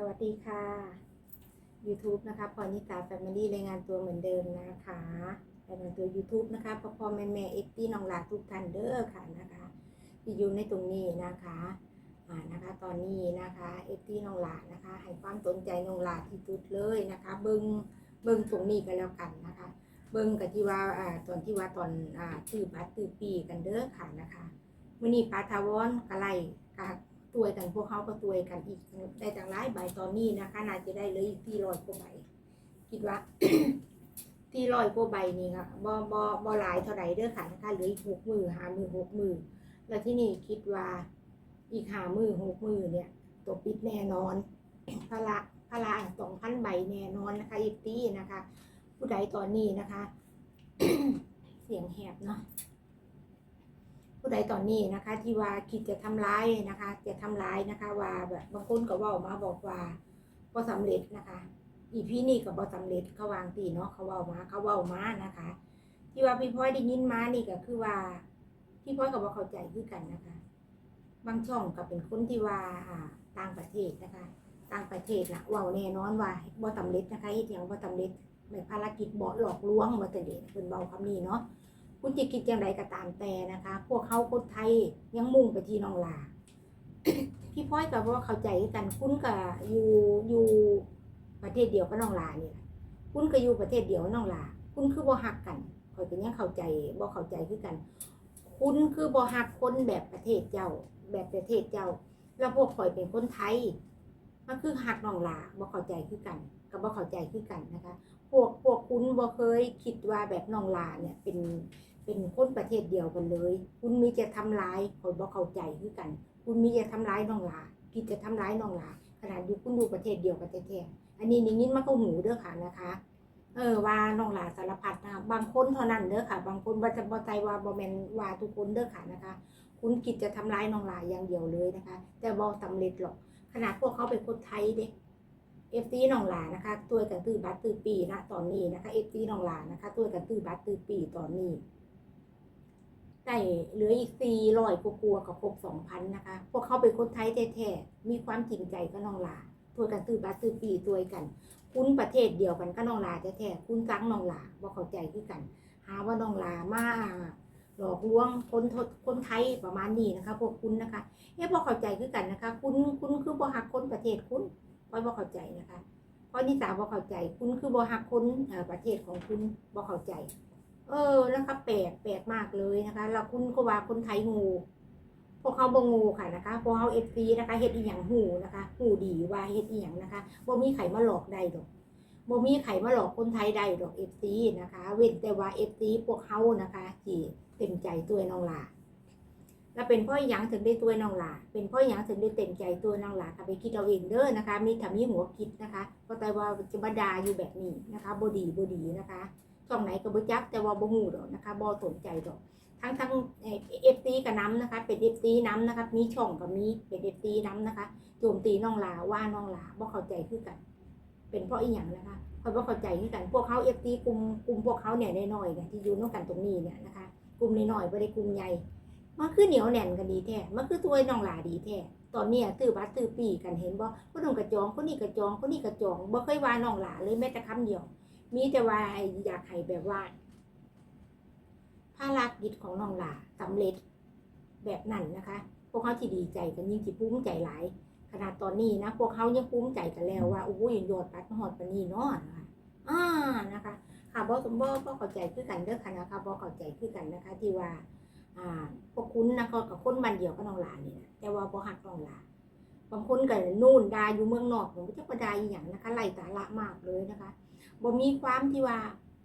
สวัสดีค่ะ YouTube นะคะพอนิตาแฟมิลี่รายงานตัวเหมือนเดิมนะคะรายงานตัว YouTube นะคะพ่อพ่อแม่แม่เอฟตี้น้องหลาทุกท่านเด้อค่ะนะคะที่อยู่ในตรงนี้นะคะอ่านะคะตอนนี้นะคะเอฟตี้น้องหลานะคะให้ความสนใจน้องหลาที่สุดเลยนะคะเบิ้งเบิ้งตรงนี้กันแล้วกันนะคะ เบิ้งกับที่ว่าอ่าตอนที่ว่าตอนอ่าตื้อบัตรตื้อปีกันเด้อค่ะนะคะมื่อนี้ปาทาวอนกะไลกะ ตัวยกันพวกเขาก็ตัวยกันอีกได้จากหลายใบตอนนี้นะคะน่าจะได้เลยอีกที่ร้อยกว่าใบคิดว่าที่ร้อยกว่าใบนี่ค่ะบ่บ่บ่หลายเท่าไหร่เด้อค่ะนะคะเหลืออีกหกมือหามือหกมือแล้วที่นี่คิดว่าอีกหามือหกมือเนี่ยตัวปิดแน่นอนพละพละสองพันใบแน่นอนนะคะอีกตีนะคะ ผู้ใดตอนนี้นะคะ เสียงแหบเนาะ ผู้ใดตอนนี้นะคะ ที่ว่าคิดจะทำร้ายนะคะ จะทำร้ายนะคะว่าแบบบางคนก็ว่ามาบอกว่าพอสำเร็จนะคะอีพี่นี่ก็บอสำเร็จเขาวางตีเนาะเขาเว่ามาเขาเว่ามานะคะ ที่ว่าพี่พ้อยได้ยินมานี่ก็คือว่าพี่พ้อยกับว่าเข้าใจคือกันนะคะ บางช่องก็เป็นคนที่ว่าต่างประเทศนะคะ ต่างประเทศนะเว่าแน่นอนว่าบ่สำเร็จนะคะเฮ็ดหยังบ่สำเร็จแบบภารกิจบ่หลอกลวงว่าแต่เด็กเพิ่นเบาคำนี้เนาะ คุณจะคิดอย่างไรก็ตามแต่นะคะ พวกเขาคนไทยยังมุ่งไปที่น้องลา พี่พ้อยกับว่าเข้าใจกันคุณกับอยู่อยู่ประเทศเดียวกับน้องลาเนี่ยคุณก็อยู่ประเทศเดียวกับน้องลา คุณคือบ่ฮักกันคอยเป็นยังเข้าใจบ่เข้าใจคือกัน คุณคือบ่ฮักคนแบบประเทศเจ้า แบบประเทศเจ้า แล้วพวกข่อยเป็นคนไทยมันคือฮักน้องลาบ่เข้าใจคือกันกับบ่เข้าใจคือกันนะคะ บ่เคยคิดว่าแบบน้องลาเนี่ยเป็นเป็นคนประเทศเดียวกันเลย คุณมีจะทำร้ายคนบ่เข้าใจคือกัน คุณมีจะทำร้ายน้องหลาคิดจะทำร้ายน้องหลาขนาดอยู่คุณดูประเทศเดียวกันแท้ๆอันนี้นี่ยินมาก็หูเด้อค่ะนะคะเออว่าน้องหลาสารพัดนะบางคนเท่านั้นเด้อค่ะ บางคนว่าจะบ่ใจว่าบ่แม่นว่าทุกคนเด้อค่ะนะคะ คุณคิดจะทำร้ายน้องหลาอย่างเดียวเลยนะคะ แต่บ่สำเร็จหรอก ขนาดพวกเขาเป็นคนไทยเด้ เอฟซีนองหลานะคะตัวกันตือบัตรตือปีนะตอนนี้นะคะเอฟซีนองหลานะคะตัวกันตือบัตรตือปีตอนนี้ได้เหลืออีกสี่ร้อยกลัวกับครบสองพันนะคะ พวกเขาเป็นคนไทยแท้ๆมีความจริงใจกับน้องลาตัวกันตือบัตรตือปีตัวกัน คุณประเทศเดียวกันก็นองลาแท้ๆคุณจังนองลาว่าเข้าใจคือกัน หาว่านองลามาหลอกลวงคนคนไทยประมาณนี้นะคะ พวกคุณนะคะเฮ้พอเข้าใจคือกันนะคะ คุณคุณคือบ่หักคนประเทศคุณ พอยบ่เข้าใจนะคะ เพราะนิสาบ่เข้าใจ คุณคือบ่หักคนประเทศของคุณบ่เข้าใจ เออนะคะแปลกแปลกมากเลยนะคะ แล้วคุณก็ว่าคนไทยงูพวกเขาบ่งูค่ะนะคะพวกเขาเอฟซีนะคะเฮ็ดอีหยังหูนะคะหูดีว่าเฮ็ดอีหยังนะคะบ่มีไข่มาหลอกได้ดอกบ่มีไข่มาหลอกคนไทยได้ดอกเอฟซีนะคะ เว้นแต่ว่าเอฟซีพวกเขานะคะที่เต็มใจตัวน้องลา แล้วเป็นพ่อหยังถึงได้ตัวน้องหลาเป็นพ่อหยังถึงได้เต็มใจตัวน้องหลาค่ะไปคิดเอาเองเด้อนะคะ มีถ้ามีหัวคิดนะคะก็แต่ว่าจะมาดาอยู่แบบนี้นะคะบดีบดีนะคะช่องไหนก็บ่จักแต่ว่าบ่ฮู้ดอกนะคะบ่สนใจดอกทั้งทั้งเอฟซีกับน้ำนะคะ เป็นเอฟซีน้ำนะคะ มีช่องกับมีเป็นเอฟซีน้ำนะคะโจมตีน้องลาว่าน้องลาบ่เข้าใจคือกัน เป็นเพราะอีหยังนะคะเพราะบ่เข้าใจคือกันพวกเขาเอฟซีกลุ่มกลุ่มพวกเขาเนี่ยน้อยๆเนี่ยที่อยู่นอกกันตรงนี้เนี่ยนะคะ กลุ่มน้อยๆบ่ได้กลุ่มใหญ่ มันคือเหนียวแน่นกันดีแท้มันคือตัวน้องหลาดีแท้ตอนเนี้ยตื้อบัดตื้อปีกันเห็นบ่คนนึงกระจองคนนี้กระจองคนนี้กระจองบ่เคยว่าน้องหลาเลยแม้แต่คำเดียว มีแต่ว่าอยากให้แบบว่าภารกิจของน้องหลาสำเร็จแบบนั้นนะคะ พวกเขาที่ดีใจกันยิ่งที่ภูมิใจหลายขนาดตอนนี้นะพวกเขายังภูมิใจกันแล้วว่าโอ้ยยอดปัดหอดปนีเนาะนะคะอ่านะคะค่ะบอสมบอบ่เข้าใจคือกันเด้อค่ะนะคะบอเข้าใจคือกันนะคะที่ว่าอ่า คุณนนะก็กับคนบ้านเดียวกับน้องหลานนี่นะแต่ว่าบ่ฮักน้องหลานบางคนก็นู่นดาอยู่เมืองนอกผมก็จะประดาอีหยังนะคะไล่ตาละมากเลยนะคะบ่มีความที่ว่า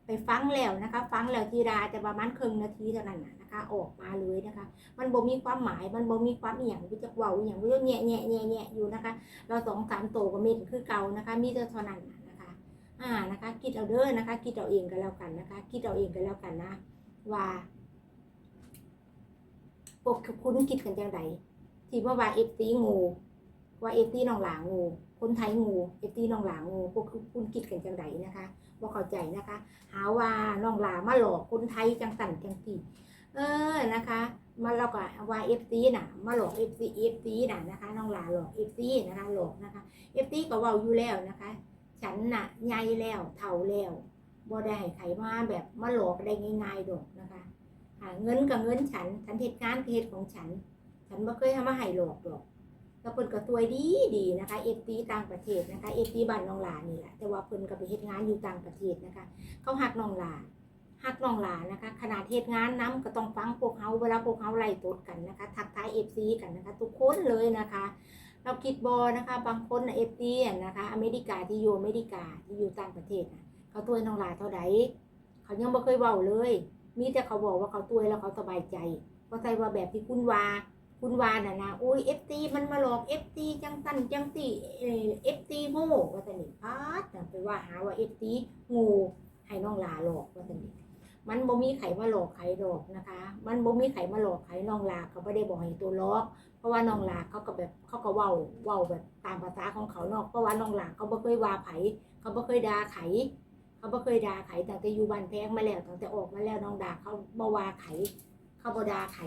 ไปฟังแล้วนะคะ ฟังแล้วทีราจะประมาณครึ่งนาทีเท่านั้นนะคะ ออกมาเลยนะคะ มันบ่มีความหมายมันบ่มีความอีหยังที่จะเว้าอีหยังที่จะแง่แง่แง่แง่อยู่นะคะ เราสองสามโตก็เม็ดคือเก่านะคะ มีแต่เท่านั้นนะนะคะอ่านะคะ คิดเอาเด้อนะคะ คิดเอาเองกันแล้วกันนะคะ คิดเอาเองกันแล้วกันนะว่า พวกคุณคิดกันจังไดที่ว่าว่าเอฟซีงูว่าเอฟซีน้องหลางูคนไทยงูเอฟซีน้องหลางูพวกคุณคิดกันจังไดนะคะบ่เข้าใจนะคะ หาว่าน้องหลามาหลอกคนไทยจังสันจังสีเออนะคะมาเราก็ว่าเอฟซีน่ะ มาหลอกเอฟซีเอฟซีน่ะนะคะน้องหลาหลอกเอฟซีนะคะหลอกนะคะเอฟซีก็ว้าอยู่แล้วนะคะ ฉันน่ะใหญ่แล้วเฒ่าแล้วบ่ได้ให้ใครมาแบบมาหลอกได้ง่ายๆดอกนะคะ เงินกับเงินฉัน ฉันเหตุการณ์เหตุของฉัน ฉันบ่เคยทำมาให้หลอกดอกแล้วเพิ่นก็ตัวดีดีนะคะเอฟซีต่างประเทศนะคะเอฟซีบ้านน้องหลานี่แหละแต่ว่าเพิ่นก็ไปเฮ็ดงานอยู่ต่างประเทศนะคะ เขาหักน้องหลาหักน้องหลานะคะ ขนาดเฮ็ดงานน้ำก็ต้องฟังพวกเขาเวลาพวกเขาไล่ตดกันนะคะ ทักทายเอฟซีกันนะคะ ทุกคนเลยนะคะ เราคิดบอนะคะบางคนเอฟซีนะคะอเมริกาที่อยู่อเมริกาที่อยู่ต่างประเทศเขาตัวน้องหลาเท่าใดเขายังบ่เคยเว้าเลย มีแต่เขาบอกว่าเขาตัวแล้วเขาสบายใจเพราะใจว่าแบบที่คุณวาคุณวาน่ะนะโอ้ยเอฟซีมันมาหลอกเอฟซีจังตันจังตีเอฟซีโง่ว่าแต่นี่พาดไปว่าหาว่าเอฟซีโงูให้น้องลาหลอกว่าแต่นี่มันบ่มีไขมาหลอกไขหลอกนะคะ มันบ่มีไขมาหลอกไขน้องลาเขาไม่ได้บอกให้ตัวล็อก เพราะว่าน้องลาเขาก็แบบเขาก็เว้าเว้าแบบตามภาษาของเขาเนาะเพราะว่าน้องลาเขาบ่เคยว่าไผเขาบ่เคยด่าไข เขาบ่เคยด่าไขตั้งแต่อยู่บ้านแพงมาแล้วตั้งแต่ออกมาแล้วน้องด่าเขาบ่ว่าไขเขาบ่ด่าไข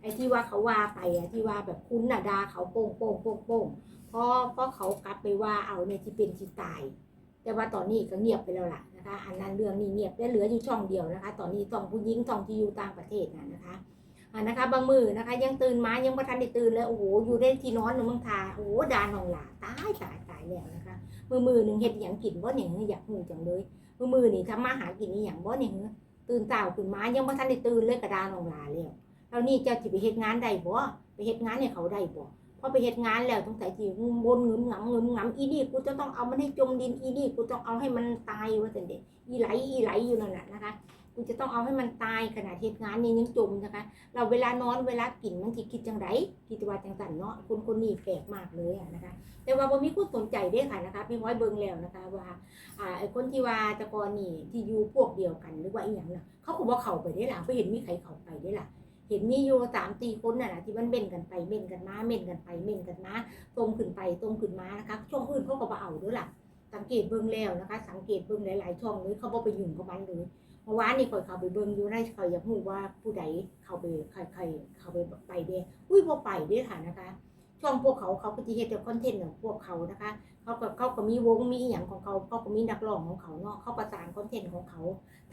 ไอ้ที่ว่าเขาว่าไปอะที่ว่าแบบคุณน่ะด่าเขาโป่งโป่งโป่งโป่งเพราะเพราะเขากลับไปว่าเอาในที่เป็นที่ตาย แต่ว่าตอนนี้ก็เงียบไปแล้วล่ะนะคะ อันนั้นเรื่องนี้เงียบและเหลืออยู่ช่องเดียวนะคะ ตอนนี้ต้องผู้หญิงต้องที่อยู่ต่างประเทศน่ะนะคะ อ่านะคะ บางมือนะคะ ยังตื่นมายังบ่ทันได้ตื่นเลยโอ้โหอยู่ในที่นอนหนูมึงทาโอ้โหดานองหลาตายตายตายแล้วนะคะ มือมือหนึ่งเห็ดอย่างกินบ่เนี่ยอยากหูจังเลย มือมือนี่ทำมาหากินอย่างบ่เนี่ยตื่นเต่าขึ้นมายังบ่ทันได้ตื่นเลยกระดานองหลาแล้วแล้วนี่เจ้าสิไปเฮ็ดงานได้บ่ไปเฮ็ดงานให้เขาได้บ่พอไปเฮ็ดงานแล้วต้องใส่จีบนเงึมงำงึมงำอีนี่กูจะต้องเอามันให้จมดินอีนี่กูต้องเอาให้มันตายว่าแต่เด็กอีไหลอีไหลอยู่นั่นน่ะนะคะ กูจะต้องเอาให้มันตายขนาดเฮ็ดงานนี่ยังจมนะคะ เราเวลานอนเวลากินมันสิคิดจังไดคิดว่าจังสันเนาะคนคนนี้แปลกมากเลยนะคะ แต่ว่าบ่มีคนสนใจด้ค่ะนะคะพี่ห้อยเบิงแล้วนะคะว่าอ่าไอ้คนที่ว่าตะกอนนี่ที่อยู่พวกเดียวกันหรือว่าอีหยังน่ะเขาก็บ่เขาไปได้ล่ะบ่เห็นมีใครเขาไปได้ล่ะเห็นมีอยู่สามสี่คนน่ะนะที่มันเม่นกันไปเม่นกันมาเม่นกันไปเม่นกันมาตรงขึ้นไปตรงขึ้นมานะคะช่องอื่นเขาก็บ่เอาด้วยล่ะสังเกตเบิ่งแล้วนะคะ สังเกตเบิ่งหลาย ๆ ช่องเลยเขาบ่ไปยุ่งกับมันเลย มื่อวานนี่ข่อยเข้าไปเบิ่งอยู่ในข่อยอยากรู้ว่าผู้ใดเข้าไปใครใครเข้าไปไปเด้อุ้ยบ่ไปเด้ค่ะนะคะ ช่องพวกเขาเขาก็จะเฮ็ดแต่คอนเทนต์ของพวกเขานะคะ เขาก็เขาก็มีวงมีอหย่างของเขาเขาก็มีนักร้องของเขาเนาะเขาประสานคอนเทนต์ของเขา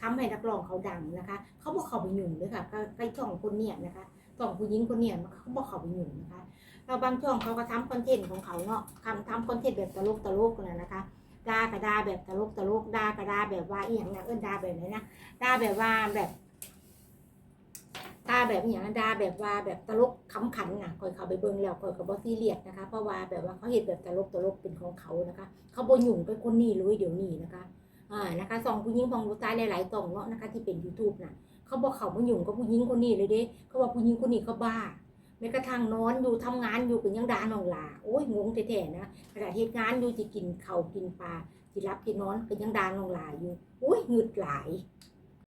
ทำให้นักร้องเขาดังนะคะ เขาบอกเขาไปหยุ่งเลยค่ะก็ใกล้ช่องคนเนี่ยนะคะช่องผู้หญิงคนเนี่ยเขาบอกเขาไปหยุ่งนะคะเราบางช่องเขาก็ทำคอนเทนต์ของเขาเนาะทำทำคอนเทนต์แบบตลกตลกนะนะคะ ด่ากระดาแบบตลกตลกด่ากระดาแบบว่าอีหยังนะเอิ้นด่าแบบไหนนะด่าแบบว่าแบบด่าแบบอหย่างด่าแบบว่าแบบตลกขำขันนะคอยเขาไปเบิ่งแล้วคอยกับบอสซีเรียสนะคะ เพราะว่าแบบว่าเขาเห็นแบบตลกตลกเป็นของเขานะคะ เขาบนหยุ่งเป็นคนนี้เลยเดี๋ยวนี้นะคะอ่านะคะสองผู้หญิงของผู้ชายหลายๆสองเนาะนะคะที่เป็น YouTube น่ะเขาบอกเขามาหยุ่งกับผู้หญิงคนนี้เลยเด้เขาบอกผู้หญิงคนนี้เขาบ้า แม้กระทั่งนอนอยู่ทำงานอยู่เป็นยังดาหนองหลาโอ้ยงงแท้ๆนะขณะเหตุงานอยู่จีกินเขากินปลาจีรับจีนอนเป็นยังดาหนองหลาอยู่โอ้ยหงุดหลาย